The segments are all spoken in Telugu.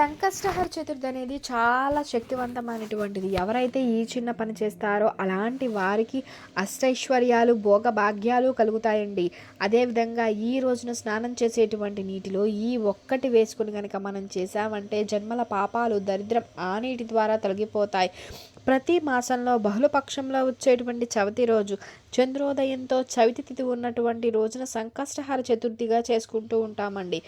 సంకష్టహర చతుర్థి అనేది చాలా శక్తివంతమైనటువంటిది. ఎవరైతే ఈ చిన్న పని చేస్తారో అలాంటి వారికి అష్టైశ్వర్యాలు భోగభాగ్యాలు కలుగుతాయండి. అదేవిధంగా ఈ రోజున స్నానం చేసేటువంటి నీటిలో ఈ ఒక్కటి వేసుకుని కనుక మనం చేసామంటే జన్మల పాపాలు దరిద్రం ఆ నీటి ద్వారా తొలగిపోతాయి. ప్రతి మాసంలో బహుళపక్షంలో వచ్చేటువంటి చవితి రోజు చంద్రోదయంతో చవితి తిథి ఉన్నటువంటి రోజున సంకష్టహార చతుర్థిగా చేసుకుంటూ ఉంటామండి.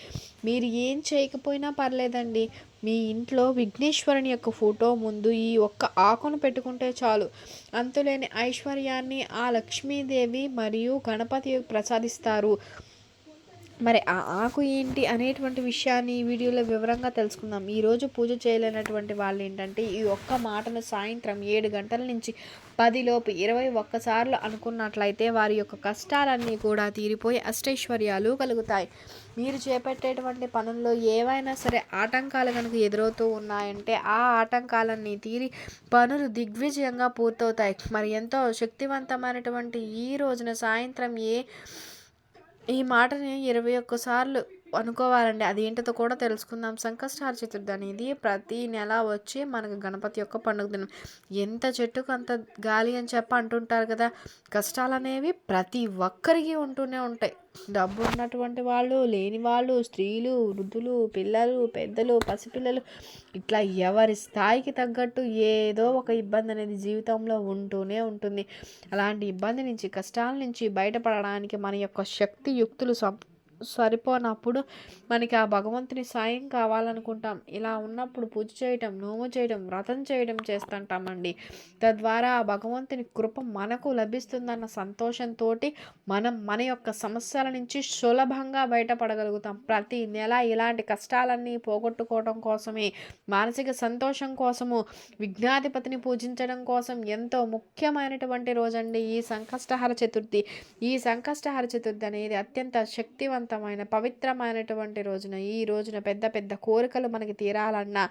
మీరు ఏం చేయకపోయినా పర్లేదండి. మీ ఇంట్లో విఘ్నేశ్వరుని యొక్క ఫోటో ముందు ఈ ఒక్క ఆకును పెట్టుకుంటే చాలు. అంతులేని ఐశ్వర్యాన్ని ఆ లక్ష్మీదేవి మరియు గణపతి ప్రసాదిస్తారు. మరి ఆ ఆకు ఏంటి అనేటువంటి విషయాన్ని ఈ వీడియోలో వివరంగా తెలుసుకుందాం. ఈరోజు పూజ చేయలేనటువంటి వాళ్ళు ఏంటంటే ఈ ఒక్క మాటను సాయంత్రం ఏడు గంటల నుంచి పదిలోపు ఇరవై ఒక్కసార్లు అనుకున్నట్లయితే వారి యొక్క కష్టాలన్నీ కూడా తీరిపోయి అష్టైశ్వర్యాలు కలుగుతాయి. మీరు చేపట్టేటువంటి పనుల్లో ఏవైనా సరే ఆటంకాలు కనుక ఎదురవుతూ ఉన్నాయంటే ఆ ఆటంకాలన్నీ తీరి పనులు దిగ్విజయంగా పూర్తవుతాయి. మరి ఎంతో శక్తివంతమైనటువంటి ఈ రోజున సాయంత్రం ఏ ఈ మాటని ఇరవై ఒక్కసార్లు అనుకోవాలండి. అది ఏంటో కూడా తెలుసుకుందాం. సంకష్టార చతుర్థి అనేది ప్రతి నెల వచ్చి మనకు గణపతి యొక్క పండుగ దినం. ఎంత చెట్టుకు అంత గాలి అని చెప్పి అంటుంటారు కదా. కష్టాలు అనేవి ప్రతి ఒక్కరికి ఉంటూనే ఉంటాయి. డబ్బు ఉన్నటువంటి వాళ్ళు లేని వాళ్ళు స్త్రీలు వృద్ధులు పిల్లలు పెద్దలు పసిపిల్లలు ఇట్లా ఎవరి స్థాయికి తగ్గట్టు ఏదో ఒక ఇబ్బంది అనేది జీవితంలో ఉంటూనే ఉంటుంది. అలాంటి ఇబ్బంది నుంచి కష్టాల నుంచి బయటపడడానికి మన యొక్క శక్తి యుక్తులు సం సరిపోనప్పుడు మనకి ఆ భగవంతుని సాయం కావాలనుకుంటాం. ఇలా ఉన్నప్పుడు పూజ చేయటం నోము చేయడం వ్రతం చేయడం చేస్తుంటామండి. తద్వారా ఆ భగవంతుని కృప మనకు లభిస్తుందన్న సంతోషంతో మనం మన యొక్క సమస్యల నుంచి సులభంగా బయటపడగలుగుతాం. ప్రతి నెల ఇలాంటి కష్టాలన్నీ పోగొట్టుకోవడం కోసమే మానసిక సంతోషం కోసము విఘ్నాధిపతిని పూజించడం కోసం ఎంతో ముఖ్యమైనటువంటి రోజండి ఈ సంకష్టహర చతుర్థి. ఈ సంకష్టహర చతుర్థి అనేది అత్యంత శక్తివంత శక్తివంతమైన పవిత్రమైనటువంటి రోజున ఈ రోజున పెద్ద పెద్ద కోరికలు మనకి తీరాలన్నా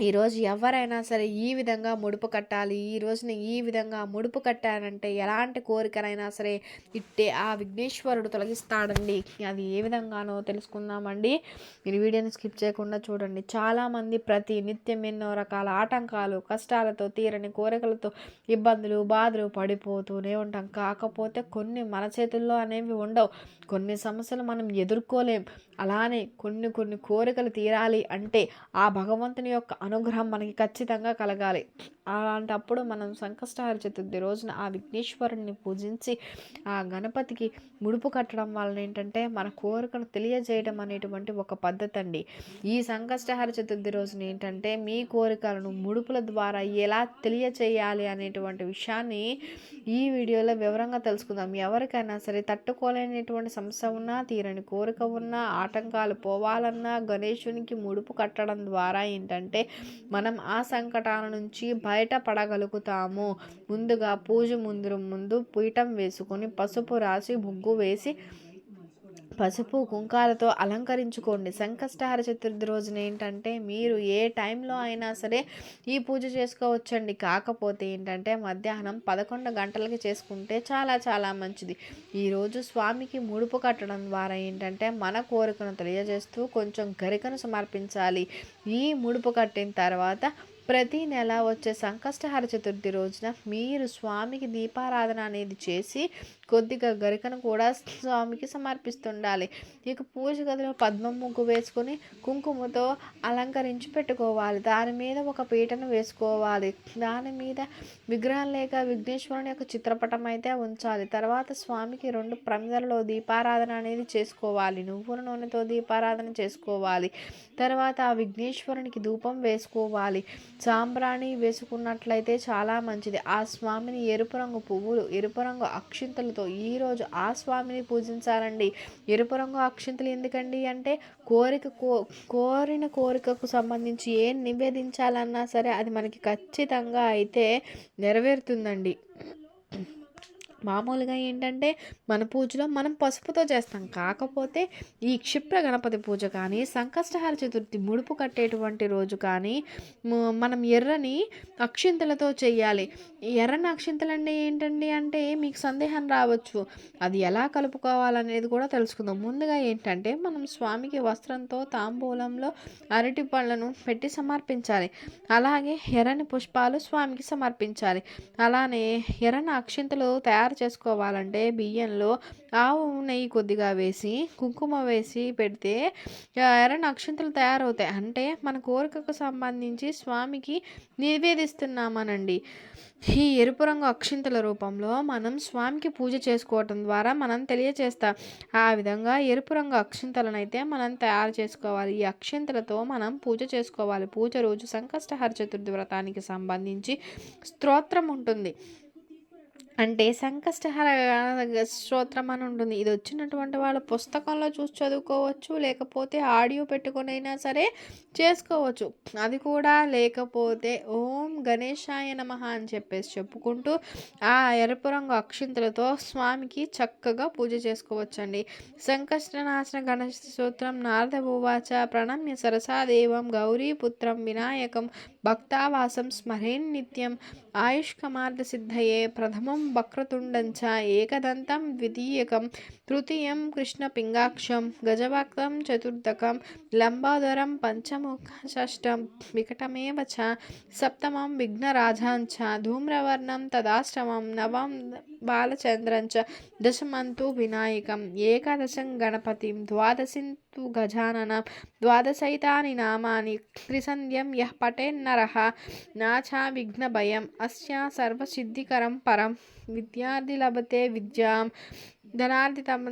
ఈరోజు ఎవరైనా సరే ఈ విధంగా ముడుపు కట్టాలి ఈ రోజున ఈ విధంగా ముడుపు కట్టారంటే ఎలాంటి కోరికనైనా సరే ఇట్టే ఆ విఘ్నేశ్వరుడు తొలగిస్తాడండి. అది ఏ విధంగానో తెలుసుకుందామండి. మీరు వీడియోని స్కిప్ చేయకుండా చూడండి. చాలామంది ప్రతి నిత్యం ఎన్నో రకాల ఆటంకాలు కష్టాలతో తీరని కోరికలతో ఇబ్బందులు బాధలు పడిపోతూనే ఉంటాం. కాకపోతే కొన్ని మన చేతుల్లో అనేవి ఉండవు. కొన్ని సమస్యలు మనం ఎదుర్కోలేం. అలానే కొన్ని కొన్ని కోరికలు తీరాలి అంటే ఆ భగవంతుని యొక్క అనుగ్రహం మనకి ఖచ్చితంగా కలగాలి. అలాంటప్పుడు మనం సంకష్టహార చతుర్థి రోజున ఆ విఘ్నేశ్వరుని పూజించి ఆ గణపతికి ముడుపు కట్టడం వలన ఏంటంటే మన కోరికను తెలియజేయడం అనేటువంటి ఒక పద్ధతి అండి ఈ సంకష్టహార చతుర్థి రోజున ఏంటంటే మీ కోరికలను ముడుపుల ద్వారా ఎలా తెలియచేయాలి అనేటువంటి విషయాన్ని ఈ వీడియోలో వివరంగా తెలుసుకుందాం. ఎవరికైనా సరే తట్టుకోలేనటువంటి సమస్య ఉన్నా తీరని కోరిక ఉన్నా ఆటంకాలు పోవాలన్నా గణేశునికి ముడుపు కట్టడం ద్వారా ఏంటంటే మనం ఆ సంకటాల నుంచి బయటపడగలుగుతాము. ముందుగా పూజ ముందు ముందు పీఠం వేసుకొని పసుపు రాసి ముగ్గు వేసి పసుపు కుంకాలతో అలంకరించుకోండి. సంకష్టహార చతుర్థి రోజున ఏంటంటే మీరు ఏ టైంలో అయినా సరే ఈ పూజ చేసుకోవచ్చండి. కాకపోతే ఏంటంటే మధ్యాహ్నం పదకొండు గంటలకి చేసుకుంటే చాలా చాలా మంచిది. ఈరోజు స్వామికి ముడుపు కట్టడం ద్వారా ఏంటంటే మన కోరికను తెలియజేస్తూ కొంచెం గరికను సమర్పించాలి. ఈ ముడుపు కట్టిన తర్వాత ప్రతి నెల వచ్చే సంకష్టహర చతుర్థి రోజున మీరు స్వామికి దీపారాధన అనేది చేసి కొద్దిగా గరికను కూడా స్వామికి సమర్పిస్తుండాలి. ఇక పూజ గదిలో పద్మం ముగ్గు వేసుకొని కుంకుమతో అలంకరించి పెట్టుకోవాలి. దాని మీద ఒక పీటను వేసుకోవాలి. దాని మీద విగ్రహం లేక విఘ్నేశ్వరుని యొక్క చిత్రపటం అయితే ఉంచాలి. తర్వాత స్వామికి రెండు ప్రమిదలలో దీపారాధన అనేది చేసుకోవాలి. నువ్వుల నూనెతో దీపారాధన చేసుకోవాలి. తర్వాత ఆ విఘ్నేశ్వరునికి ధూపం వేసుకోవాలి. సాంబ్రాణి వేసుకున్నట్లయితే చాలా మంచిది. ఆ స్వామిని ఎరుపు రంగు పువ్వులు ఎరుపు రంగు అక్షింతలతో ఈరోజు ఆ స్వామిని పూజించాలండి ఎరుపు రంగు అక్షింతలు ఎందుకండి అంటే కోరిక కో కోరిన కోరికకు సంబంధించి ఏం నివేదించాలన్నా సరే అది మనకి ఖచ్చితంగా అయితే నెరవేరుతుందండి. మామూలుగా ఏంటంటే మన పూజలో మనం పసుపుతో చేస్తాం. కాకపోతే ఈ క్షిప్ర గణపతి పూజ కానీ సంకష్టహార చతుర్థి ముడుపు కట్టేటువంటి రోజు కానీ మనం ఎర్రని అక్షింతలతో చేయాలి. ఎర్రని అక్షింతలు అంటే ఏంటండి అంటే మీకు సందేహం రావచ్చు. అది ఎలా కలుపుకోవాలనేది కూడా తెలుసుకుందాం. ముందుగా ఏంటంటే మనం స్వామికి వస్త్రంతో తాంబూలంలో అరటి పళ్ళను పెట్టి సమర్పించాలి. అలాగే ఎర్రని పుష్పాలు స్వామికి సమర్పించాలి. అలానే ఎర్రని అక్షింతలు తయారు చేసుకోవాలంటే బియ్యంలో ఆవు నెయ్యి కొద్దిగా వేసి కుంకుమ వేసి పెడితే ఎర్ర ఎర్రని తయారవుతాయి. అంటే మన కోరికకు సంబంధించి స్వామికి నివేదిస్తున్నామనండి. ఈ ఎరుపు రంగు అక్షింతల రూపంలో మనం స్వామికి పూజ చేసుకోవటం ద్వారా మనం తెలియచేస్తాం ఆ విధంగా ఎరుపు రంగు అక్షింతలను అయితే మనం తయారు చేసుకోవాలి. ఈ అక్షింతలతో మనం పూజ చేసుకోవాలి. పూజ రోజు సంకష్టహర చతుర్థి వ్రతానికి సంబంధించి స్తోత్రం ఉంటుంది. అంటే సంకష్టహర స్తోత్రం అని ఉంటుంది. ఇది వచ్చినటువంటి వాళ్ళ పుస్తకంలో చూసి చదువుకోవచ్చు లేకపోతే ఆడియో పెట్టుకునైనా అయినా సరే చేసుకోవచ్చు. అది కూడా లేకపోతే ఓం గణేశాయ నమః అని చెప్పేసి చెప్పుకుంటూ ఆ ఎరుపు రంగు అక్షింతలతో స్వామికి చక్కగా పూజ చేసుకోవచ్చండి. సంకష్టనాశన గణేష స్తోత్రం నారద భూవాచ ప్రణమ్య సరసాదేవం గౌరీపుత్రం వినాయకం भक्तावासं आयुष्कमार्द सिद्धये प्रथमं वक्रतुण्डञ्च एकदन्तं द्वितीयकं, तृतीयं कृष्णपिङ्गाक्षं गजवाक्तं चतुर्थकं लम्बाधरं पञ्चमुखं षष्ठं विकटमेव च सप्तमं विघ्नराजाञ्च धूम्रवर्णं तदाश्रमं, नवं च, दशमं तु विनायकम्, एकादशं गणपतिं, द्वादशिं తు గజానన ద్వాదశైతాని నామాని త్రిసంధ్యం యః పటేన్నర నాచా విఘ్నభయం అస్య సర్వసిద్ధికరం పరం విద్యార్థి లభతే విద్యాం ధనార్థి తమ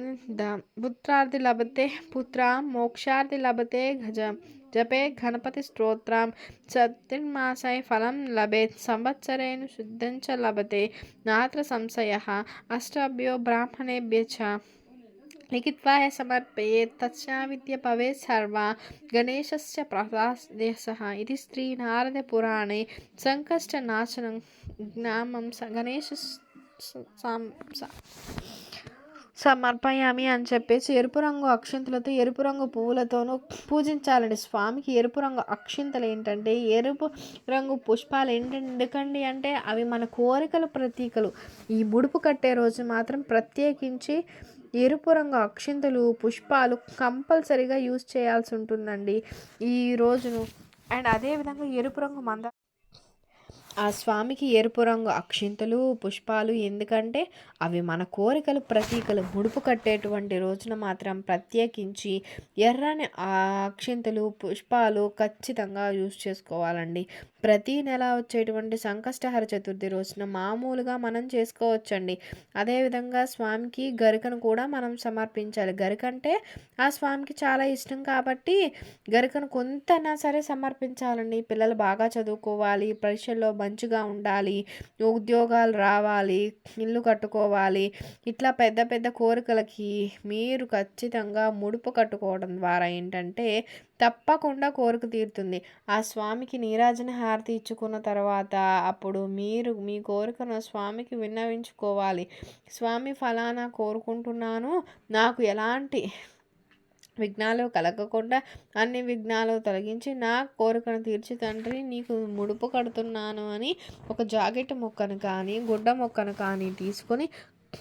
పుత్రార్థి లభతే పుత్రాం మోక్షార్థి లభతే గజం జపే గణపతి స్తోత్రం చతుర్మాసై ఫలం లభేత్ సంవత్సరేణు శుద్ధం చ లభతే నాత్ర సంశయ అష్టభ్యో బ్రాహ్మణేభ్య చ लिखित्वा समर्पयेत् तस्याविद्य भवेत् सर्वा गणेशस्य प्रदासः इति श्रीनारदपुराणे सङ्कष्टनाशनं नामं स गणेश సమర్పయామి అని చెప్పేసి ఎరుపు రంగు అక్షింతలతో ఎరుపు రంగు పువ్వులతోనూ పూజించాలండి స్వామికి ఎరుపు రంగు అక్షింతలు ఏంటంటే ఎరుపు రంగు పుష్పాలు ఏంటంటే ఎందుకండి అంటే అవి మన కోరికల ప్రతీకలు ఈ ముడుపు కట్టే రోజు మాత్రం ప్రత్యేకించి ఎరుపు రంగు అక్షింతలు పుష్పాలు కంపల్సరీగా యూజ్ చేయాల్సి ఉంటుందండి ఈ రోజును. అండ్ అదేవిధంగా ఎరుపు రంగు మంద ఆ స్వామికి ఎరుపు రంగు అక్షింతలు పుష్పాలు ఎందుకంటే అవి మన కోరికలు ప్రతీకలు ముడుపు కట్టేటువంటి రోజున మాత్రం ప్రత్యేకించి ఎర్రని అక్షింతలు పుష్పాలు ఖచ్చితంగా యూజ్ చేసుకోవాలండి. ప్రతీ నెల వచ్చేటువంటి సంకష్టహర చతుర్థి రోజున మామూలుగా మనం చేసుకోవచ్చండి. అదేవిధంగా స్వామికి గరికను కూడా మనం సమర్పించాలి. గరిక అంటే ఆ స్వామికి చాలా ఇష్టం కాబట్టి గరికను కొంతైనా సరే సమర్పించాలండి. పిల్లలు బాగా చదువుకోవాలి పరీక్షల్లో మంచిగా ఉండాలి ఉద్యోగాలు రావాలి ఇల్లు కట్టుకోవాలి. ఇట్లా పెద్ద పెద్ద కోరికలకి మీరు ఖచ్చితంగా ముడుపు కట్టుకోవడం ద్వారా ఏంటంటే తప్పకుండా కోరిక తీరుతుంది. ఆ స్వామికి నీరాజన హారతి ఇచ్చుకున్న తర్వాత అప్పుడు మీరు మీ కోరికను స్వామికి విన్నవించుకోవాలి. స్వామి ఫలానా కోరుకుంటున్నాను నాకు ఎలాంటి విఘ్నాలు కలగకుండా అన్ని విఘ్నాలు తొలగించి నా కోరికను తీర్చి తండ్రి నీకు ముడుపు కడుతున్నాను అని ఒక జాకెట్ మొక్కను కానీ గుడ్డ మొక్కను కానీ తీసుకొని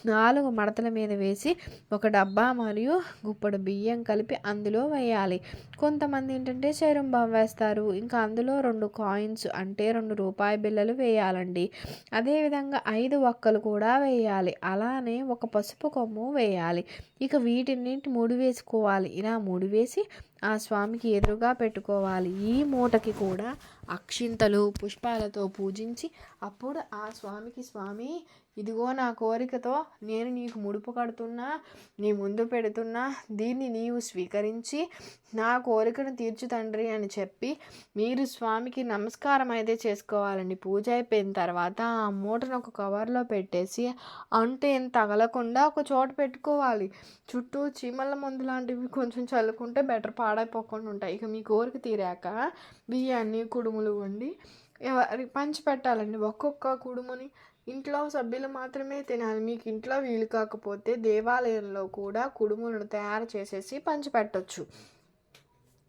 నాలుగు మడతల మీద వేసి ఒక డబ్బా మరియు గుప్పడు బియ్యం కలిపి అందులో వేయాలి. కొంతమంది ఏంటంటే చేరుంబం వేస్తారు. ఇంకా అందులో రెండు కాయిన్స్ అంటే రెండు రూపాయి బిళ్ళలు వేయాలండి. అదేవిధంగా ఐదు ఒక్కలు కూడా వేయాలి. అలానే ఒక పసుపు కొమ్ము వేయాలి. ఇక వీటిన్నింటి ముడి వేసుకోవాలి. ఇలా ముడి వేసి ఆ స్వామికి ఎదురుగా పెట్టుకోవాలి. ఈ మూటకి కూడా అక్షింతలు పుష్పాలతో పూజించి అప్పుడు ఆ స్వామికి స్వామి ఇదిగో నా కోరికతో నేను నీకు ముడుపు కడుతున్నా నీ ముందు పెడుతున్నా దీన్ని నీవు స్వీకరించి నా కోరికను తీర్చు తండ్రి అని చెప్పి మీరు స్వామికి నమస్కారం అయితే చేసుకోవాలండి. పూజ అయిపోయిన తర్వాత ఆ మూటను ఒక కవర్లో పెట్టేసి అంటే ఏం తగలకుండా ఒక చోట పెట్టుకోవాలి. చుట్టూ చీమల మందు లాంటివి కొంచెం చల్లుకుంటే బెటర్ పాడైపోకుండా ఉంటాయి ఇక మీ కోరిక తీరాక బియ్యాన్ని కుడుములు వండి ఎవరి పంచి పెట్టాలండి. ఒక్కొక్క కుడుముని ఇంట్లో సభ్యులు మాత్రమే తినాలి. మీకు ఇంట్లో వీలు కాకపోతే దేవాలయంలో కూడా కుడుములను తయారు చేసేసి పంచిపెట్టొచ్చు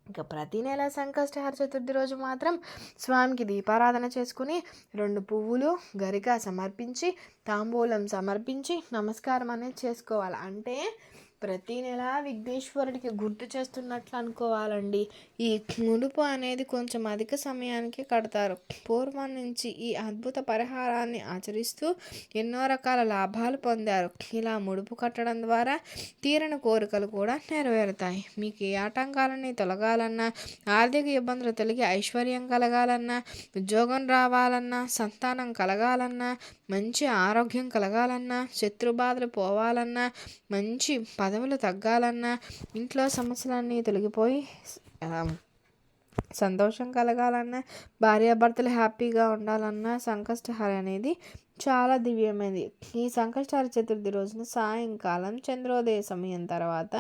ఇక ప్రతి నెల సంకష్టహార చతుర్థి రోజు మాత్రం స్వామికి దీపారాధన చేసుకుని రెండు పువ్వులు గరిక సమర్పించి తాంబూలం సమర్పించి నమస్కారం అనేది చేసుకోవాలి. అంటే ప్రతి నెల విఘ్నేశ్వరుడికి గుర్తు చేస్తున్నట్లు అనుకోవాలండి. ఈ ముడుపు అనేది కొంచెం అధిక సమయానికి కడతారు. పూర్వం నుంచి ఈ అద్భుత పరిహారాన్ని ఆచరిస్తూ ఎన్నో రకాల లాభాలు పొందారు. ఇలా ముడుపు కట్టడం ద్వారా తీరని కోరికలు కూడా నెరవేరుతాయి. మీకు ఏ ఆటంకాలని తొలగాలన్నా ఆర్థిక ఇబ్బందులు తొలగి ఐశ్వర్యం కలగాలన్నా ఉద్యోగం రావాలన్నా సంతానం కలగాలన్నా మంచి ఆరోగ్యం కలగాలన్నా శత్రుబాధలు పోవాలన్నా మంచి పదవులు తగ్గాలన్నా ఇంట్లో సమస్యలన్నీ తొలగిపోయి సంతోషం కలగాలన్నా భార్యాభర్తలు హ్యాపీగా ఉండాలన్నా సంకష్టహార అనేది చాలా దివ్యమైనది ఈ సంకష్టార చతుర్థి రోజున సాయంకాలం చంద్రోదయ సమయం తర్వాత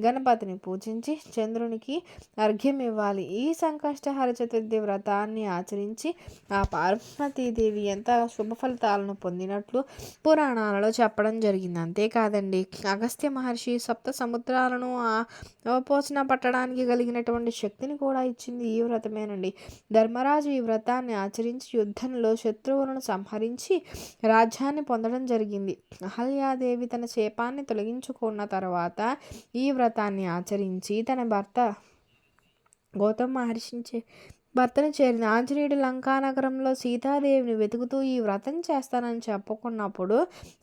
గణపతిని పూజించి చంద్రునికి అర్ఘ్యం ఇవ్వాలి. ఈ సంకష్టహార చతుర్థి వ్రతాన్ని ఆచరించి ఆ పార్వతీదేవి ఎంత శుభ ఫలితాలను పొందినట్లు పురాణాలలో చెప్పడం జరిగింది. అంతేకాదండి అగస్త్య మహర్షి సప్త సముద్రాలను ఆ పట్టడానికి కలిగినటువంటి శక్తిని కూడా ఇచ్చింది ఈ వ్రతమేనండి. ధర్మరాజు ఈ వ్రతాన్ని ఆచరించి యుద్ధంలో శత్రువులను సంహరించి రాజ్యాన్ని పొందడం జరిగింది. అహల్యాదేవి తన శాపాన్ని తొలగించుకున్న తర్వాత ఈ వ్రతాన్ని ఆచరించి తన భర్త గౌతమ్ మహర్షిని భర్తను చేరిన ఆంజనేయుడు లంకానగరంలో సీతాదేవిని వెతుకుతూ ఈ వ్రతం చేస్తానని చెప్పుకున్నప్పుడు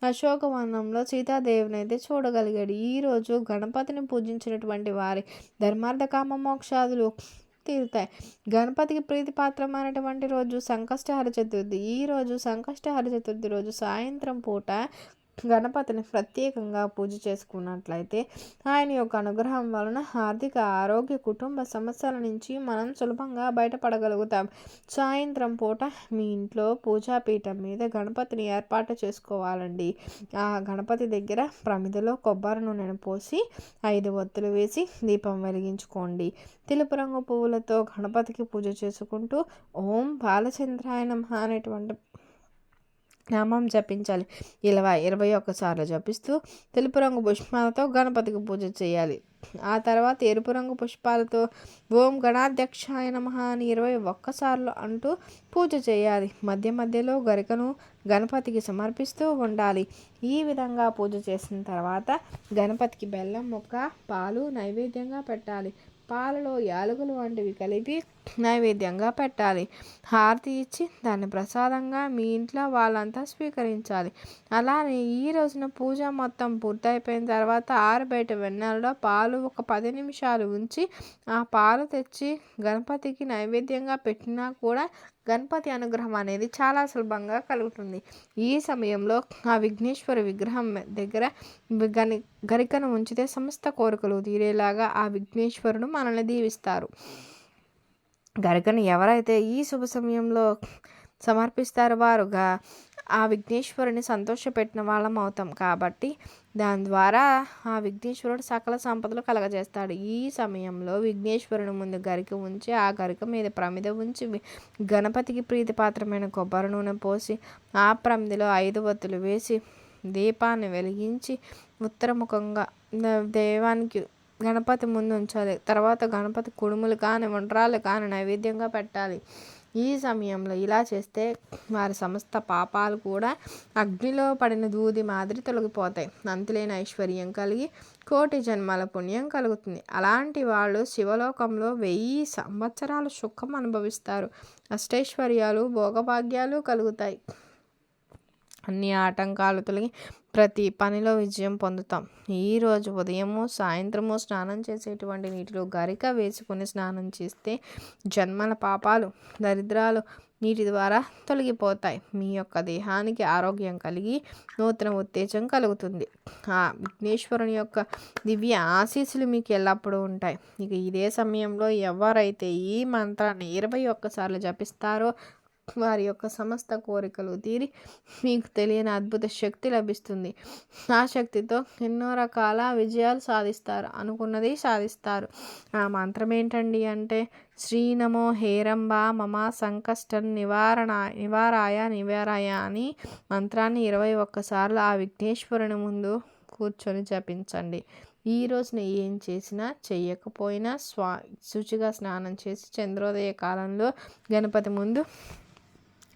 అశోకవనంలో సీతాదేవిని అయితే చూడగలిగాడు. ఈరోజు గణపతిని పూజించినటువంటి వారి ధర్మార్థ కామ మోక్షాదులు తీరుతాయి. గణపతికి ప్రీతిపాత్రమైనటువంటి రోజు సంకష్టహర చతుర్థి ఈ రోజు సంకష్టహర చతుర్థి రోజు సాయంత్రం పూట గణపతిని ప్రత్యేకంగా పూజ చేసుకున్నట్లయితే ఆయన యొక్క అనుగ్రహం వలన ఆర్థిక ఆరోగ్య కుటుంబ సమస్యల నుంచి మనం సులభంగా బయటపడగలుగుతాం. సాయంత్రం పూట మీ ఇంట్లో పూజాపీఠం మీద గణపతిని ఏర్పాటు చేసుకోవాలండి. ఆ గణపతి దగ్గర ప్రమిదలో కొబ్బరి నూనెను పోసి ఐదు ఒత్తులు వేసి దీపం వెలిగించుకోండి. తెలుపు రంగు పువ్వులతో గణపతికి పూజ చేసుకుంటూ ఓం బాలచంద్రాయణం అనేటువంటి నామం జపించాలి. ఇలా ఇరవై ఒక్కసార్లు జపిస్తూ తెలుపు రంగు పుష్పాలతో గణపతికి పూజ చేయాలి. ఆ తర్వాత ఎరుపు రంగు పుష్పాలతో ఓం గణాధ్యక్షాయ నమః అని ఇరవై ఒక్కసార్లు అంటూ పూజ చేయాలి. మధ్య మధ్యలో గరికను గణపతికి సమర్పిస్తూ ఉండాలి. ఈ విధంగా పూజ చేసిన తర్వాత గణపతికి బెల్లం ముక్క పాలు నైవేద్యంగా పెట్టాలి. పాలలో యాలకులు వంటివి కలిపి నైవేద్యంగా పెట్టాలి. హారతి ఇచ్చి దాన్ని ప్రసాదంగా మీ ఇంట్లో వాళ్ళంతా స్వీకరించాలి. అలానే ఈ రోజున పూజ మొత్తం పూర్తయిపోయిన తర్వాత ఆరబయట వెన్నెలలో పాలు ఒక పది నిమిషాలు ఉంచి ఆ పాలు తెచ్చి గణపతికి నైవేద్యంగా పెట్టినా కూడా గణపతి అనుగ్రహం అనేది చాలా సులభంగా కలుగుతుంది. ఈ సమయంలో ఆ విఘ్నేశ్వర విగ్రహం దగ్గర గని గరికను ఉంచితే సమస్త కోరికలు తీరేలాగా ఆ విఘ్నేశ్వరుడు మనల్ని దీవిస్తారు. గరికను ఎవరైతే ఈ శుభ సమయంలో సమర్పిస్తారు వారుగా ఆ విఘ్నేశ్వరుని సంతోషపెట్టిన వాళ్ళం అవుతాం. కాబట్టి దాని ద్వారా ఆ విఘ్నేశ్వరుడు సకల సంపదలు కలగజేస్తాడు. ఈ సమయంలో విఘ్నేశ్వరుని ముందు గరిక ఉంచి ఆ గరిక మీద ప్రమిద ఉంచి గణపతికి ప్రీతిపాత్రమైన కొబ్బరి నూనె పోసి ఆ ప్రమిదలో ఐదు వత్తులు వేసి దీపాన్ని వెలిగించి ఉత్తరముఖంగా దైవానికి గణపతి ముందు ఉంచాలి. తర్వాత గణపతి కుడుములు కానీ ఉండ్రాలు కానీ నైవేద్యంగా పెట్టాలి. ఈ సమయంలో ఇలా చేస్తే వారి సమస్త పాపాలు కూడా అగ్నిలో పడిన దూది మాదిరి తొలగిపోతాయి. అంతులేని ఐశ్వర్యం కలిగి కోటి జన్మల పుణ్యం కలుగుతుంది. అలాంటి వాళ్ళు శివలోకంలో వెయ్యి సంవత్సరాలు సుఖం అనుభవిస్తారు. అష్టైశ్వర్యాలు భోగభాగ్యాలు కలుగుతాయి. అన్ని ఆటంకాలు తొలగి ప్రతి పనిలో విజయం పొందుతాం. ఈరోజు ఉదయము సాయంత్రము స్నానం చేసేటువంటి నీటిలో గరిక వేసుకొని స్నానం చేస్తే జన్మల పాపాలు దరిద్రాలు నీటి ద్వారా తొలగిపోతాయి. మీ యొక్క దేహానికి ఆరోగ్యం కలిగి నూతన ఉత్తేజం కలుగుతుంది. ఆ విఘ్నేశ్వరుని యొక్క దివ్య ఆశీస్సులు మీకు ఎల్లప్పుడూ ఉంటాయి. ఇక ఇదే సమయంలో ఎవరైతే ఈ మంత్రాన్ని ఇరవై ఒక్కసార్లు జపిస్తారో వారి యొక్క సమస్త కోరికలు తీరి మీకు తెలియని అద్భుత శక్తి లభిస్తుంది. ఆ శక్తితో ఎన్నో రకాల విజయాలు సాధిస్తారు. అనుకున్నది సాధిస్తారు. ఆ మంత్రం ఏంటండి అంటే శ్రీనమో హేరంబ మమ సంకష్టం నివారణ నివారాయ నివారాయ అని మంత్రాన్ని ఇరవై ఒక్కసార్లు ఆ విఘ్నేశ్వరుని ముందు కూర్చొని జపించండి. ఈ రోజున ఏం చేసినా చెయ్యకపోయినా స్వా శుచిగా స్నానం చేసి చంద్రోదయ కాలంలో గణపతి ముందు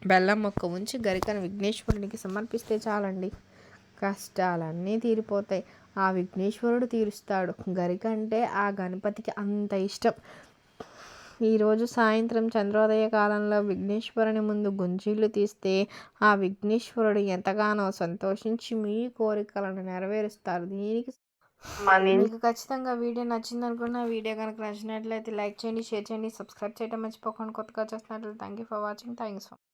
బెల్లం మొక్క ఉంచి గరికను విఘ్నేశ్వరునికి సమర్పిస్తే చాలండి. కష్టాలన్నీ తీరిపోతాయి. ఆ విఘ్నేశ్వరుడు తీరుస్తాడు. గరిక అంటే ఆ గణపతికి అంత ఇష్టం. ఈరోజు సాయంత్రం చంద్రోదయ కాలంలో విఘ్నేశ్వరుని ముందు గుంజీళ్ళు తీస్తే ఆ విఘ్నేశ్వరుడు ఎంతగానో సంతోషించి మీ కోరికలను నెరవేరుస్తారు. దీనికి మీకు ఖచ్చితంగా వీడియో నచ్చింది అనుకున్న వీడియో కనుక నచ్చినట్లయితే లైక్ చేయండి షేర్ చేయండి సబ్స్క్రైబ్ చేయడం మర్చిపోకండి కొత్తగా చూస్తున్నట్లయితే thank you for watching thanks for